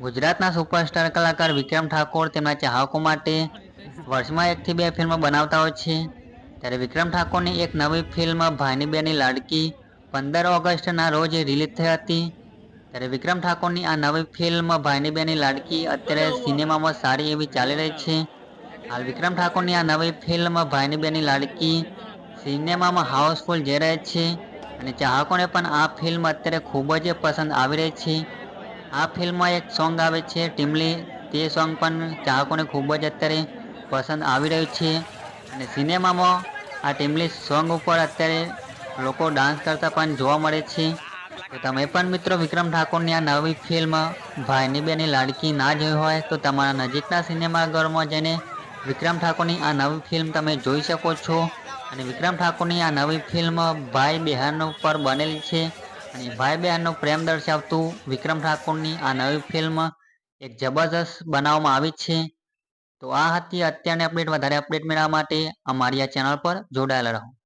ગુજરાતના સુપરસ્ટાર કલાકાર વિક્રમ ઠાકોર તેમના ચાહકો માટે વર્ષમાં એકથી બે ફિલ્મ બનાવતા હોય છે. ત્યારે વિક્રમ ઠાકોરની એક નવી ફિલ્મ, ભાઈની લાડકી, પંદર ઓગસ્ટના રોજ રિલીઝ થઈ હતી. ત્યારે વિક્રમ ઠાકોરની આ નવી ફિલ્મ, ભાઈની બેની લાડકી અત્યારે સિનેમામાં સારી એવી ચાલી રહી છે. હાલ વિક્રમ ઠાકોરની આ નવી ફિલ્મ, ભાઈની બેની લાડકી સિનેમામાં હાઉસફુલ જઈ રહી છે. અને ચાહકોને પણ આ ફિલ્મ અત્યારે ખૂબ જ પસંદ આવી રહી છે. આ ફિલ્મમાં એક સોંગ આવે છે ટીમલી તે સોંગ પણ ચાહકોને ખૂબ જ અત્યારે પસંદ આવી રહ્યું છે. અને સિનેમામાં આ ટીમલી સોંગ ઉપર અત્યારે લોકો ડાન્સ કરતા પણ જોવા મળે છે. તો તમે પણ મિત્રો વિક્રમ ઠાકોરની આ નવી ફિલ્મ ભાઈની બેની લાડકી ના જોઈ હોય તો તમારા નજીકના સિનેમાઘરમાં જઈને વિક્રમ ઠાકોરની આ નવી ફિલ્મ તમે જોઈ શકો છો. અને વિક્રમ ઠાકોરની આ નવી ફિલ્મ ભાઈ બહેન ઉપર બનેલી છે. અને ભાઈ બહેનનો પ્રેમ દર્શાવતું વિક્રમ ઠાકોરની આ નવી ફિલ્મ એક જબરજસ્ત બનાવવામાં આવી છે. તો આ હતી અત્યારની અપડેટ વધારે અપડેટ મેળવવા માટે અમારી આ ચેનલ પર જોડાયેલા રહો.